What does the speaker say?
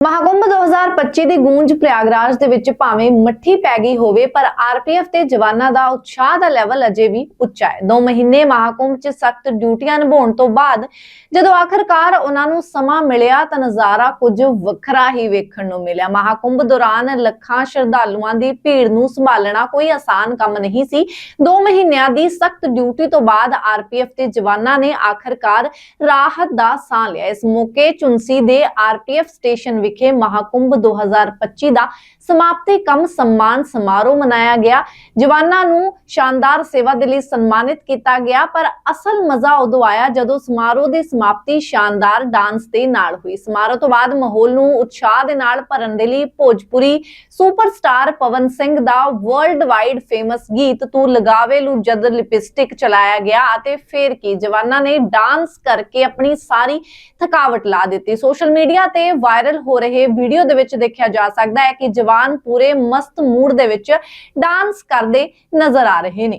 ਮਹਾਕੁੰਭ 2025 ਦੀ ਗੂੰਜ ਪ੍ਰਯਾਗਰਾਜ ਦੇ ਵਿੱਚ ਭਾਵੇਂ ਮੱਠੀ ਪੈ ਗਈ ਹੋਵੇ, ਪਰ ਆਰਪੀਐਫ ਤੇ ਜਵਾਨਾਂ ਦਾ ਉਤਸ਼ਾਹ ਦਾ ਲੈਵਲ ਅਜੇ ਵੀ ਉੱਚਾ ਹੈ। 2 ਮਹੀਨੇ ਮਹਾਕੁੰਭ 'ਚ ਸਖਤ ਡਿਊਟੀਆਂ ਨਿਭਾਉਣ ਤੋਂ ਬਾਅਦ ਜਦੋਂ ਆਖਰਕਾਰ ਉਹਨਾਂ ਨੂੰ ਸਮਾਂ ਮਿਲਿਆ ਤਾਂ ਨਜ਼ਾਰਾ ਕੁਝ ਵੱਖਰਾ ਹੀ ਵੇਖਣ ਨੂੰ ਮਿਲਿਆ। ਮਹਾਕੁੰਭ ਦੌਰਾਨ ਲੱਖਾਂ ਸ਼ਰਧਾਲੂਆਂ ਦੀ ਭੀੜ ਨੂੰ ਸੰਭਾਲਣਾ ਕੋਈ ਆਸਾਨ ਕੰਮ ਨਹੀਂ ਸੀ। 2 ਮਹੀਨਿਆਂ ਦੀ ਸਖਤ ਡਿਊਟੀ ਤੋਂ ਬਾਅਦ ਆਰਪੀਐਫ ਦੇ ਜਵਾਨਾਂ ਨੇ ਆਖਰਕਾਰ ਰਾਹਤ ਦਾ ਸਾਹ ਲਿਆ। ਇਸ ਮੌਕੇ ਚੁੰਸੀ ਦੇ ਆਰਪੀਐਫ ਸਟੇਸ਼ਨ ਵਿਖੇ ਮਹਾਕੁੰਭ 2025 ਦਾ ਸਮਾਪਤੀ ਕੰਮ ਸਨਮਾਨ ਸਮਾਰੋਹ ਮਨਾਇਆ ਗਿਆ। ਜਵਾਨਾਂ ਨੂੰ ਸ਼ਾਨਦਾਰ ਸੇਵਾ ਦੇ ਲਈ ਸਨਮਾਨਿਤ ਕੀਤਾ ਗਿਆ, ਪਰ ਅਸਲ ਮਜ਼ਾ ਉਦੋਂ ਆਇਆ ਜਦੋਂ ਸਮਾਰੋਹ ਦੀ ਸਮਾਪਤੀ ਸ਼ਾਨਦਾਰ ਡਾਂਸ ਦੇ ਨਾਲ ਹੋਈ। ਸਮਾਰੋਹ ਤੋਂ ਬਾਅਦ ਮਾਹੌਲ ਨੂੰ ਉਤਸ਼ਾਹ ਦੇ ਨਾਲ ਭਰਨ ਦੇ ਲਈ ਭੋਜਪੁਰੀ ਸੁਪਰਸਟਾਰ ਪਵਨ ਸਿੰਘ ਦਾ ਵਰਲਡ ਵਾਈਡ ਫੇਮਸ ਗੀਤ ਤੂੰ ਲਗਾਵੇ ਲੂ ਜਦ ਲਿਪਸਟਿਕ ਚਲਾਇਆ ਗਿਆ ਅਤੇ ਫਿਰ ਕੀ ਜਵਾਨਾਂ ਨੇ ਡਾਂਸ ਕਰਕੇ ਆਪਣੀ ਸਾਰੀ ਥਕਾਵਟ ਲਾ ਦਿੱਤੀ। ਸੋਸ਼ਲ ਮੀਡੀਆ ਤੇ ਵਾਇਰਲ ਹੋ ਰਹੇ ਵੀਡੀਓ ਦੇ ਵਿੱਚ ਦੇਖਿਆ ਜਾ ਸਕਦਾ ਹੈ ਕਿ ਜਵਾਨ ਪੂਰੇ ਮਸਤ ਮੂਡ ਦੇ ਵਿੱਚ ਡਾਂਸ ਕਰਦੇ ਨਜ਼ਰ ਆ ਰਹੇ ਨੇ।